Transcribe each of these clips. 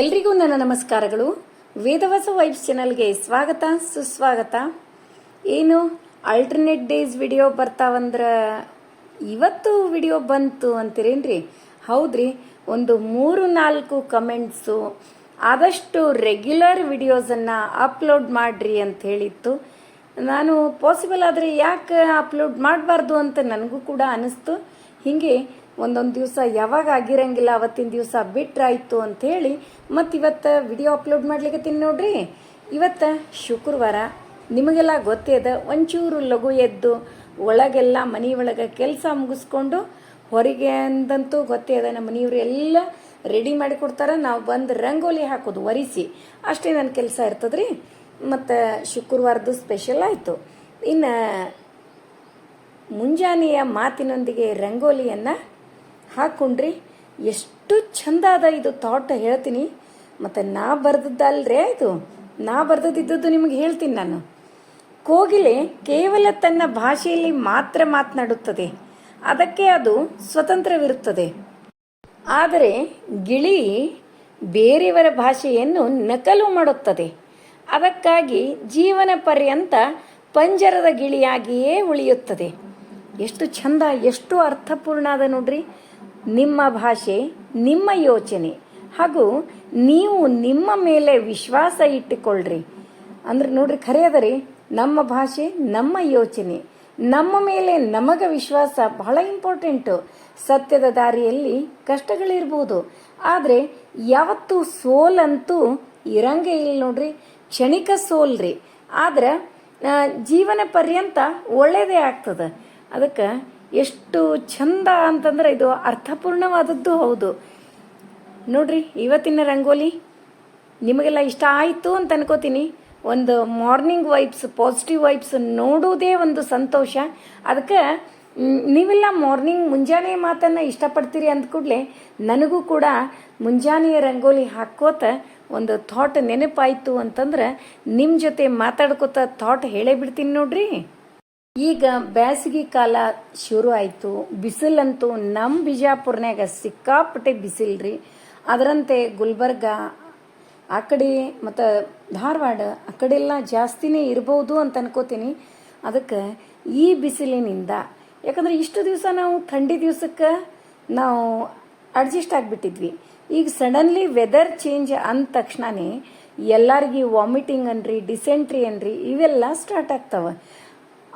ಎಲ್ರಿಗೂ ನನ್ನ ನಮಸ್ಕಾರಗಳು. ವೇದವಾಸ ವೈಬ್ಸ್ ಚಾನಲ್ಗೆ ಸ್ವಾಗತ, ಸುಸ್ವಾಗತ. ಏನು ಆಲ್ಟರ್ನೇಟ್ ಡೇಸ್ ವಿಡಿಯೋ ಬರ್ತಾವಂದ್ರ ಇವತ್ತು ವಿಡಿಯೋ ಬಂತು ಅಂತೀರೇನ್ರಿ? ಹೌದ್ರಿ, ಒಂದು ಮೂರು ನಾಲ್ಕು ಕಮೆಂಟ್ಸು ಆದಷ್ಟು ರೆಗ್ಯುಲರ್ ವಿಡಿಯೋಸನ್ನು ಅಪ್ಲೋಡ್ ಮಾಡಿರಿ ಅಂತ ಹೇಳಿತ್ತು ನಾನು ಪಾಸಿಬಲ್ ಆದರೆ ಯಾಕೆ ಅಪ್ಲೋಡ್ ಮಾಡಬಾರ್ದು ಅಂತ ನನಗೂ ಕೂಡ ಅನಿಸ್ತು. ಹೀಗೆ ಒಂದೊಂದು ದಿವಸ ಯಾವಾಗ ಆಗಿರಂಗಿಲ್ಲ, ಅವತ್ತಿನ ದಿವಸ ಬಿಟ್ರಾಯ್ತು ಅಂಥೇಳಿ ಮತ್ತು ಇವತ್ತು ವಿಡಿಯೋ ಅಪ್ಲೋಡ್ ಮಾಡ್ಲಿಕ್ಕೆ ನೋಡ್ರಿ. ಇವತ್ತು ಶುಕ್ರವಾರ ನಿಮಗೆಲ್ಲ ಗೊತ್ತೇ ಅದ ಒಂಚೂರು ಲಘು ಎದ್ದು ಒಳಗೆಲ್ಲ ಮನೆ ಒಳಗೆ ಕೆಲಸ ಮುಗಿಸ್ಕೊಂಡು ಹೊರಗೆ ಅಂದಂತೂ ಗೊತ್ತೇ ಅದ, ನಮ್ಮ ಮನೆಯವರು ಎಲ್ಲ ರೆಡಿ ಮಾಡಿ ಕೊಡ್ತಾರೆ, ನಾವು ಬಂದು ರಂಗೋಲಿ ಹಾಕೋದು, ಒರೆಸಿ. ಅಷ್ಟೇ ನನ್ನ ಕೆಲಸ ಇರ್ತದ್ರಿ. ಮತ್ತು ಶುಕ್ರವಾರದ್ದು ಸ್ಪೆಷಲ್ ಆಯಿತು. ಇನ್ನು ಮುಂಜಾನೆಯ ಮಾತಿನೊಂದಿಗೆ ರಂಗೋಲಿಯನ್ನು ಹಾಕ್ಕೊಂಡ್ರಿ ಎಷ್ಟು ಚಂದ ಅದ ಇದು ಥಾಟ್ ಹೇಳ್ತೀನಿ. ಮತ್ತು ನಾ ಬರೆದದ್ದಲ್ರೇ ಇದು? ನಾ ಬರೆದಿದ್ದದ್ದು ನಿಮಗೆ ಹೇಳ್ತೀನಿ ನಾನು. ಕೋಗಿಲೆ ಕೇವಲ ತನ್ನ ಭಾಷೆಯಲ್ಲಿ ಮಾತ್ರ ಮಾತನಾಡುತ್ತದೆ. ಅದಕ್ಕೆ ಅದು ಸ್ವತಂತ್ರವಿರುತ್ತದೆ. ಆದರೆ ಗಿಳಿ ಬೇರೆಯವರ ಭಾಷೆಯನ್ನು ನಕಲು ಮಾಡುತ್ತದೆ. ಅದಕ್ಕಾಗಿ ಜೀವನ ಪರ್ಯಂತ ಪಂಜರದ ಗಿಳಿಯಾಗಿಯೇ ಉಳಿಯುತ್ತದೆ. ಎಷ್ಟು ಚಂದ, ಎಷ್ಟು ಅರ್ಥಪೂರ್ಣ ಅದ ನೋಡ್ರಿ. ನಿಮ್ಮ ಭಾಷೆ, ನಿಮ್ಮ ಯೋಚನೆ ಹಾಗೂ ನೀವು ನಿಮ್ಮ ಮೇಲೆ ವಿಶ್ವಾಸ ಇಟ್ಟುಕೊಳ್ಳ್ರಿ ಅಂದ್ರೆ ನೋಡ್ರಿ ಖರೆ ಅದ ನಮ್ಮ ಭಾಷೆ, ನಮ್ಮ ಯೋಚನೆ, ನಮ್ಮ ಮೇಲೆ ನಮಗ ವಿಶ್ವಾಸ ಬಹಳ ಇಂಪಾರ್ಟೆಂಟು ಸತ್ಯದ ದಾರಿಯಲ್ಲಿ ಕಷ್ಟಗಳಿರ್ಬೋದು. ಆದರೆ ಯಾವತ್ತೂ ಸೋಲಂತೂ ಇರಂಗೇ ಇಲ್ಲ ನೋಡ್ರಿ, ಕ್ಷಣಿಕ ಸೋಲ್ರಿ. ಆದ್ರೆ ಜೀವನ ಪರ್ಯಂತ ಒಳ್ಳೆಯದೇ ಆಗ್ತದೆ. ಅದಕ್ಕೆ ಎಷ್ಟು ಚಂದ ಅಂತಂದ್ರೆ ಇದು ಅರ್ಥಪೂರ್ಣವಾದದ್ದು ಹೌದು. ನೋಡ್ರಿ, ಇವತ್ತಿನ ರಂಗೋಲಿ ನಿಮಗೆಲ್ಲ ಇಷ್ಟ ಆಯಿತು ಅಂತ ಅನ್ಕೋತೀನಿ. ಒಂದು ಮಾರ್ನಿಂಗ್ ವೈಬ್ಸ್ ಪಾಸಿಟಿವ್ ವೈಬ್ಸ್ ನೋಡೋದೇ ಒಂದು ಸಂತೋಷ. ಅದಕ್ಕೆ ನೀವೆಲ್ಲ ಮಾರ್ನಿಂಗ್ ಮುಂಜಾನೆ ಮಾತನ್ನು ಇಷ್ಟಪಡ್ತೀರಿ ಅಂದ ಕೂಡಲೇ ನನಗೂ ಕೂಡ ಮುಂಜಾನೆಯ ರಂಗೋಲಿ ಹಾಕೋತ ಒಂದು ಥಾಟ್ ನೆನಪಾಯಿತು ಅಂತಂದ್ರೆ ನಿಮ್ಮ ಜೊತೆ ಮಾತಾಡ್ಕೋತ ಥಾಟ್ ಹೇಳೇ ಬಿಡ್ತೀನಿ ನೋಡ್ರಿ. ಈಗ ಬೇಸಿಗೆ ಕಾಲ ಶುರು ಆಯಿತು. ಬಿಸಿಲಂತೂ ನಮ್ಮ ಬಿಜಾಪುರ್ನ್ಯಾಗ ಸಿಕ್ಕಾಪಟ್ಟೆ ಬಿಸಿಲ್ರಿ. ಅದರಂತೆ ಗುಲ್ಬರ್ಗ ಆ ಕಡೆ ಮತ್ತು ಧಾರವಾಡ ಆ ಕಡೆ ಎಲ್ಲ ಜಾಸ್ತಿನೇ ಇರಬಹುದು ಅಂತ ಅನ್ಕೋತೀನಿ. ಅದಕ್ಕೆ ಈ ಬಿಸಿಲಿನಿಂದ, ಯಾಕಂದ್ರೆ ಇಷ್ಟು ದಿವಸ ನಾವು ಥಂಡಿ ದಿವಸಕ್ಕೆ ನಾವು ಅಡ್ಜಸ್ಟ್ ಆಗಿಬಿಟ್ಟಿದ್ವಿ. ಈಗ ಸಡನ್ಲಿ ವೆದರ್ ಚೇಂಜ್ ಅಂದ ತಕ್ಷಣನೇ ಎಲ್ಲರಿಗೂ ವಾಮಿಟಿಂಗ್ ಅನ್ರಿ, ಡಿಸೆಂಟ್ರಿ ಅನ್ರಿ, ಇವೆಲ್ಲ ಸ್ಟಾರ್ಟ್ ಆಗ್ತಾವೆ.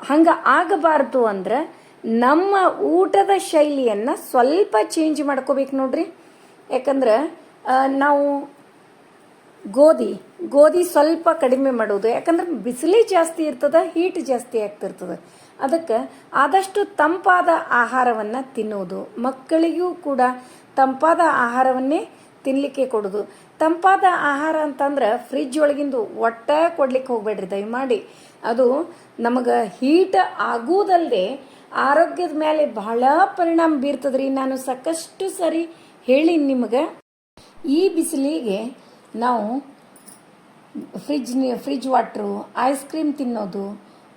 ಹಂಗೆ ಆಗಬಾರ್ದು ಅಂದ್ರೆ ನಮ್ಮ ಊಟದ ಶೈಲಿಯನ್ನು ಸ್ವಲ್ಪ ಚೇಂಜ್ ಮಾಡ್ಕೋಬೇಕು ನೋಡ್ರಿ. ಯಾಕಂದ್ರೆ ನಾವು ಗೋಧಿ ಗೋಧಿ ಸ್ವಲ್ಪ ಕಡಿಮೆ ಮಾಡೋದು ಯಾಕಂದ್ರೆ ಬಿಸಿಲಿ ಜಾಸ್ತಿ ಇರ್ತದೆ ಹೀಟ್ ಜಾಸ್ತಿ ಆಗ್ತಿರ್ತದೆ. ಅದಕ್ಕೆ ಆದಷ್ಟು ತಂಪಾದ ಆಹಾರವನ್ನು ತಿನ್ನೋದು ಮಕ್ಕಳಿಗೂ ಕೂಡ ತಂಪಾದ ಆಹಾರವನ್ನೇ ತಿನ್ನಲಿಕ್ಕೆ ಕೊಡೋದು. ತಂಪಾದ ಆಹಾರ ಅಂತಂದ್ರೆ ಫ್ರಿಜ್ ಒಳಗಿಂದು ಒಟ್ಟ ಕೊಡ್ಲಿಕ್ಕೆ ಹೋಗಬೇಡ್ರಿ, ದಯಮಾಡಿ. ಅದು ನಮಗೆ ಹೀಟ್ ಆಗುವುದಲ್ಲದೆ ಆರೋಗ್ಯದ ಮೇಲೆ ಬಹಳ ಪರಿಣಾಮ ಬೀರ್ತದ್ರಿ. ನಾನು ಸಾಕಷ್ಟು ಸರಿ ಹೇಳೀನಿ ನಿಮಗೆ. ಈ ಬಿಸಿಲಿಗೆ ನಾವು fridge fridge water ice cream ತಿನ್ನೋದು,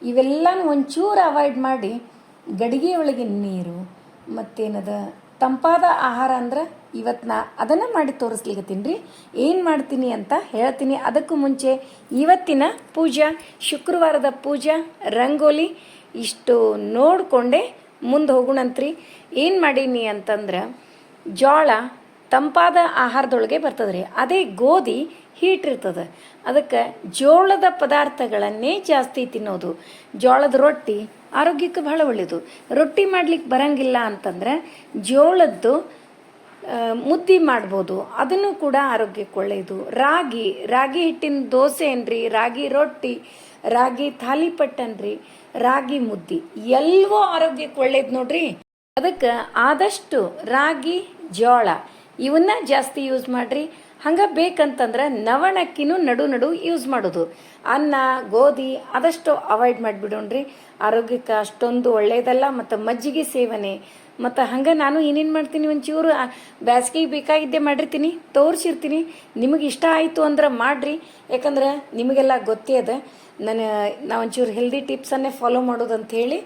ಇವೆಲ್ಲನೂ ಒಂಚೂರು ಅವಾಯ್ಡ್ ಮಾಡಿ ಗಡಿಗೆ ಒಳಗಿನ ನೀರು, ಮತ್ತೇನದ ತಂಪಾದ ಆಹಾರ ಅಂದ್ರೆ ಇವತ್ತು ನಾ ಅದನ್ನು ಮಾಡಿ ತೋರಿಸ್ಲಿಕ್ಕೆ ರೀ. ಏನು ಮಾಡ್ತೀನಿ ಅಂತ ಹೇಳ್ತೀನಿ. ಅದಕ್ಕೂ ಮುಂಚೆ ಇವತ್ತಿನ ಪೂಜಾ, ಶುಕ್ರವಾರದ ಪೂಜಾ, ರಂಗೋಲಿ ಇಷ್ಟು ನೋಡಿಕೊಂಡೆ ಮುಂದೆ ಹೋಗೋಣಂತ್ರಿ. ಏನು ಮಾಡೀನಿ ಅಂತಂದ್ರೆ ಜೋಳ ತಂಪಾದ ಆಹಾರದೊಳಗೆ ಬರ್ತದ್ರಿ. ಅದೇ ಗೋಧಿ ಹೀಟ್ ಇರ್ತದೆ. ಅದಕ್ಕೆ ಜೋಳದ ಪದಾರ್ಥಗಳನ್ನೇ ಜಾಸ್ತಿ ತಿನ್ನೋದು. ಜೋಳದ ರೊಟ್ಟಿ ಆರೋಗ್ಯಕ್ಕೆ ಬಹಳ ಒಳ್ಳೆಯದು ರೊಟ್ಟಿ ಮಾಡ್ಲಿಕ್ಕೆ ಬರಂಗಿಲ್ಲ ಅಂತಂದ್ರೆ ಜೋಳದ್ದು ಮುದ್ದೆ ಮಾಡ್ಬೋದು. ಅದನ್ನು ಕೂಡ ಆರೋಗ್ಯಕ್ಕೆ ಒಳ್ಳೆಯದು ರಾಗಿ ರಾಗಿ ಹಿಟ್ಟಿನ ದೋಸೆ ಏನ್ರಿ? ರಾಗಿ ರೊಟ್ಟಿ, ರಾಗಿ ಥಾಲಿಪಟ್ಟನ್ರಿ ರಾಗಿ ಮುದ್ದಿ. ಎಲ್ಲವೂ ಆರೋಗ್ಯಕ್ಕೆ ಒಳ್ಳೇದು ನೋಡ್ರಿ. ಅದಕ್ಕೆ ಆದಷ್ಟು ರಾಗಿ, ಜೋಳ, ಇವನ್ನ ಜಾಸ್ತಿ ಯೂಸ್ ಮಾಡ್ರಿ. ಹಂಗ ಬೇಕಂತಂದ್ರೆ ನವಣಕ್ಕಿನೂ ನಡು ನಡು ಯೂಸ್ ಮಾಡೋದು. ಅನ್ನ, ಗೋಧಿ, ಆದಷ್ಟು ಅವಾಯ್ಡ್ ಮಾಡಿಬಿಡೋಣ್ರಿ. ಆರೋಗ್ಯಕ್ಕೆ ಅಷ್ಟೊಂದು ಒಳ್ಳೆಯದಲ್ಲ ಮತ್ತು ಮಜ್ಜಿಗೆ ಸೇವನೆ. ಮತ್ತು ಹಂಗೆ ನಾನು ಏನೇನು ಮಾಡ್ತೀನಿ ಒಂಚೂರು ಬ್ಯಾಸ್ಗೆಗೆ ಬೇಕಾಗಿದ್ದೆ ಮಾಡಿರ್ತೀನಿ, ತೋರಿಸಿರ್ತೀನಿ. ನಿಮಗೆ ಇಷ್ಟ ಆಯಿತು ಅಂದ್ರೆ ಮಾಡಿರಿ. ಯಾಕಂದ್ರೆ ನಿಮಗೆಲ್ಲ ಗೊತ್ತೇ ಅದ. ನಾನು ನಾ ಒಂಚೂರು ಹೆಲ್ದಿ ಟಿಪ್ಸನ್ನೇ ಫಾಲೋ ಮಾಡೋದು ಅಂತ ಹೇಳಿ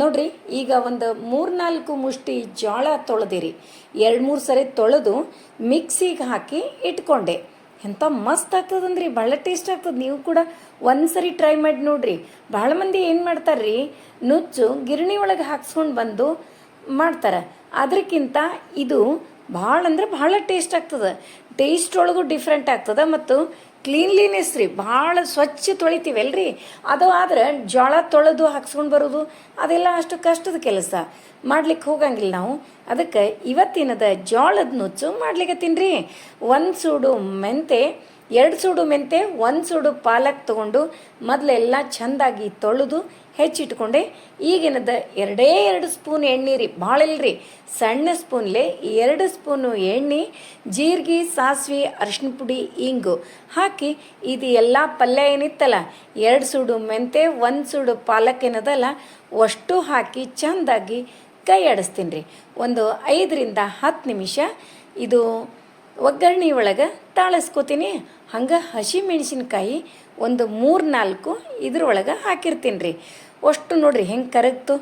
ನೋಡಿರಿ, ಈಗ ಒಂದು ಮೂರ್ನಾಲ್ಕು ಮುಷ್ಟಿ ಜೋಳ ತೊಳೆದಿರಿ. ಎರಡು ಮೂರು ಸರಿ ತೊಳೆದು ಮಿಕ್ಸಿಗೆ ಹಾಕಿ ಇಟ್ಕೊಂಡೆ. ಎಂಥ ಮಸ್ತ್ ಆಗ್ತದಂದ್ರಿ, ಭಾಳ ಟೇಸ್ಟ್ ಆಗ್ತದೆ. ನೀವು ಕೂಡ ಒಂದ್ಸರಿ ಟ್ರೈ ಮಾಡಿ ನೋಡ್ರಿ. ಭಾಳ ಮಂದಿ ಏನು ಮಾಡ್ತಾರ್ರಿ, ನುಚ್ಚು ಗಿರಣಿ ಒಳಗೆ ಹಾಕ್ಸ್ಕೊಂಡು ಬಂದು ಮಾಡ್ತಾರೆ. ಅದಕ್ಕಿಂತ ಇದು ಭಾಳ ಅಂದ್ರೆ ಭಾಳ ಟೇಸ್ಟ್ ಆಗ್ತದೆ. ಟೇಸ್ಟ್ ಒಳಗೂ ಡಿಫ್ರೆಂಟ್ ಆಗ್ತದೆ ಮತ್ತು ಕ್ಲೀನ್ಲಿನೆಸ್ ರೀ, ಭಾಳ ಸ್ವಚ್ಛ ತೊಳಿತೀವಲ್ರಿ? ಅದು ಆದ್ರೆ ಜೋಳ ತೊಳೆದು ಹಾಕ್ಸ್ಕೊಂಡು ಬರೋದು, ಅದೆಲ್ಲ ಅಷ್ಟು ಕಷ್ಟದ ಕೆಲಸ. ಮಾಡ್ಲಿಕ್ಕೆ ಹೋಗಂಗಿಲ್ಲ ನಾವು. ಅದಕ್ಕೆ ಇವತ್ತಿನದ ಜೋಳದ ನುಚ್ಚು ಮಾಡ್ಲಿಕ್ಕೆ ತಿನ್ರಿ ಒಂದು ಸೂಡು ಮೆಂತೆ ಎರಡು ಸೂಡು ಮೆಂತೆ, ಒಂದು ಸೂಡು ಪಾಲಕ್ ತಗೊಂಡು ಮೊದಲೆಲ್ಲ ಚೆಂದಾಗಿ ತೊಳೆದು ಹೆಚ್ಚಿಟ್ಕೊಂಡೆ. ಈಗಿನದ ಎರಡೇ ಎರಡು ಸ್ಪೂನ್ ಎಣ್ಣೆ ರೀ, ಭಾಳ ಇಲ್ರಿ ಸಣ್ಣ ಸ್ಪೂನ್ಲೆ ಎರಡು ಸ್ಪೂನು ಎಣ್ಣೆ, ಜೀರಿಗೆ, ಸಾಸಿವೆ ಅರಿಶಿನ ಪುಡಿ, ಇಂಗು ಹಾಕಿ ಇದು ಎಲ್ಲ ಪಲ್ಯ ಏನಿತ್ತಲ್ಲ, ಎರಡು ಸೂಡು ಮೆಂತೆ, ಒಂದು ಸೂಡು ಪಾಲಕ್ ಏನದಲ್ಲ, ಅಷ್ಟು ಹಾಕಿ ಚೆಂದಾಗಿ ಕೈ ಆಡಿಸ್ತೀನಿ ರೀ. ಒಂದು ಐದರಿಂದ ಹತ್ತು ನಿಮಿಷ ಇದು ಒಗ್ಗರಣೆ ಒಳಗೆ ತಾಳಿಸ್ಕೋತೀನಿ. ಹಂಗೆ ಹಸಿ ಮೆಣಸಿನ್ಕಾಯಿ ಒಂದು ಮೂರು ನಾಲ್ಕು ಇದ್ರೊಳಗೆ ಹಾಕಿರ್ತೀನಿ ರೀ ಅಷ್ಟು ನೋಡ್ರಿ ಹೆಂಗೆ ಕರಗ್ತು.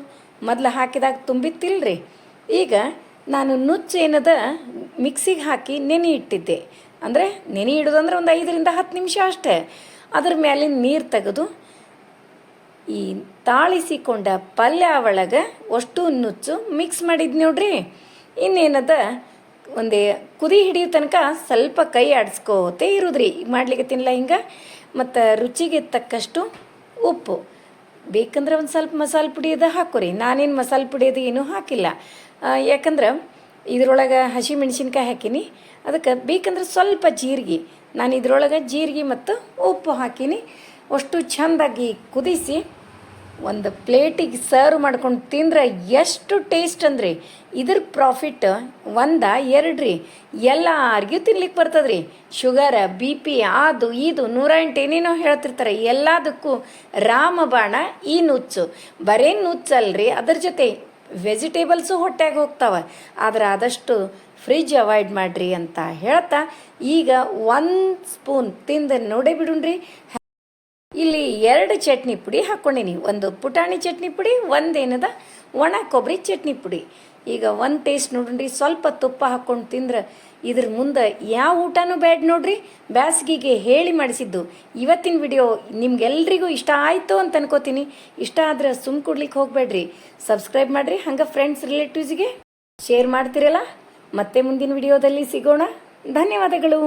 ಮೊದಲು ಹಾಕಿದಾಗ ತುಂಬಿತ್ತಿಲ್ರಿ. ಈಗ ನಾನು ನುಚ್ಚು ಏನದ ಮಿಕ್ಸಿಗೆ ಹಾಕಿ ನೆನೆ ಇಟ್ಟಿದ್ದೆ. ಅಂದರೆ ನೆನೆ ಇಡೋದಂದ್ರೆ ಒಂದು ಐದರಿಂದ ಹತ್ತು ನಿಮಿಷ ಅಷ್ಟೇ. ಅದ್ರ ಮ್ಯಾಲಿನ ನೀರು ತೆಗೆದು ಈ ತಾಳಿಸಿಕೊಂಡ ಪಲ್ಯ ಒಳಗೆ ಅಷ್ಟು ನುಚ್ಚು ಮಿಕ್ಸ್ ಮಾಡಿದ್ ನೋಡ್ರಿ. ಇನ್ನೇನದ ಒಂದೇ ಕುದಿ ಹಿಡಿಯೋ ತನಕ ಸ್ವಲ್ಪ ಕೈ ಆಡಿಸ್ಕೋತೇ ಇರೋದ್ರಿ. ಮಾಡ್ಲಿಕ್ಕೆ ತಿನ್ನಲ್ಲ ಹಿಂಗೆ? ಮತ್ತು ರುಚಿಗೆ ತಕ್ಕಷ್ಟು ಉಪ್ಪು. ಬೇಕಂದ್ರೆ ಒಂದು ಸ್ವಲ್ಪ ಮಸಾಲೆ ಪುಡಿ ಅದು ಹಾಕೋರಿ. ನಾನೇನು ಮಸಾಲೆ ಪುಡಿ ಅದು ಏನೂ ಹಾಕಿಲ್ಲ. ಯಾಕಂದ್ರೆ ಇದ್ರೊಳಗೆ ಹಸಿ ಮೆಣಸಿನ್ಕಾಯಿ ಹಾಕೀನಿ. ಅದಕ್ಕೆ ಬೇಕಂದ್ರೆ ಸ್ವಲ್ಪ ಜೀರಿಗೆ. ನಾನು ಇದ್ರೊಳಗೆ ಜೀರಿಗೆ ಮತ್ತು ಉಪ್ಪು ಹಾಕೀನಿ. ಅಷ್ಟು ಚೆಂದಾಗಿ ಕುದಿಸಿ ಒಂದು ಪ್ಲೇಟಿಗೆ ಸರ್ವ್ ಮಾಡ್ಕೊಂಡು ತಿಂದ್ರೆ ಎಷ್ಟು ಟೇಸ್ಟ್ ಅಂದ್ರೆ? ಇದ್ರ ಪ್ರಾಫಿಟ್ ಒಂದ ಎರಡು ರೀ ಎಲ್ಲಾರ್ಗೂ ತಿನ್ಲಿಕ್ಕೆ ಬರ್ತದ್ರಿ. ಶುಗರ ಬಿ ಪಿ ಅದು ಇದು ನೂರ ಎಂಟು ಏನೇನೋ ಹೇಳ್ತಿರ್ತಾರೆ. ಎಲ್ಲದಕ್ಕೂ ರಾಮಬಾಣ ಈ ನುಚ್ಚು. ಬರೇ ನುಚ್ಚಲ್ರಿ, ಅದ್ರ ಜೊತೆ ವೆಜಿಟೇಬಲ್ಸು ಹೊಟ್ಟೆಗೆ ಹೋಗ್ತಾವೆ. ಆದ್ರೆ ಆದಷ್ಟು ಫ್ರಿಜ್ ಅವಾಯ್ಡ್ ಮಾಡ್ರಿ ಅಂತ ಹೇಳ್ತಾ, ಈಗ ಒಂದು ಸ್ಪೂನ್ ತಿಂದ ನೋಡೇ ಬಿಡುಣ್ರಿ. ಇಲ್ಲಿ ಎರಡು ಚಟ್ನಿ ಪುಡಿ ಹಾಕ್ಕೊಂಡೀನಿ ಒಂದು ಪುಟಾಣಿ ಚಟ್ನಿ ಪುಡಿ ಒಂದೇನದ ಒಣ ಕೊಬ್ಬರಿ ಚಟ್ನಿ ಪುಡಿ. ಈಗ ಒಂದು ಟೇಸ್ಟ್ ನೋಡ್ರಿ, ಸ್ವಲ್ಪ ತುಪ್ಪ ಹಾಕ್ಕೊಂಡು ತಿಂದ್ರೆ ಇದ್ರ ಮುಂದೆ ಯಾವ ಊಟನೂ ಬೇಡ ನೋಡ್ರಿ. ಬ್ಯಾಸಗಿಗೆ ಹೇಳಿ ಮಾಡಿಸಿದ್ದು. ಇವತ್ತಿನ ವಿಡಿಯೋ ನಿಮ್ಗೆಲ್ರಿಗೂ ಇಷ್ಟ ಆಯಿತು ಅಂತ ಅನ್ಕೋತೀನಿ. ಇಷ್ಟ ಆದ್ರೆ ಸುಮ್ ಕೊಡ್ಲಿಕ್ಕೆ ಹೋಗಬೇಡ್ರಿ. ಸಬ್ಸ್ಕ್ರೈಬ್ ಮಾಡಿರಿ, ಹಂಗೆ ಫ್ರೆಂಡ್ಸ್ ರಿಲೇಟಿವ್ಸ್ಗೆ ಶೇರ್ ಮಾಡ್ತಿರಲ್ಲ. ಮತ್ತೆ ಮುಂದಿನ ವಿಡಿಯೋದಲ್ಲಿ ಸಿಗೋಣ. ಧನ್ಯವಾದಗಳು.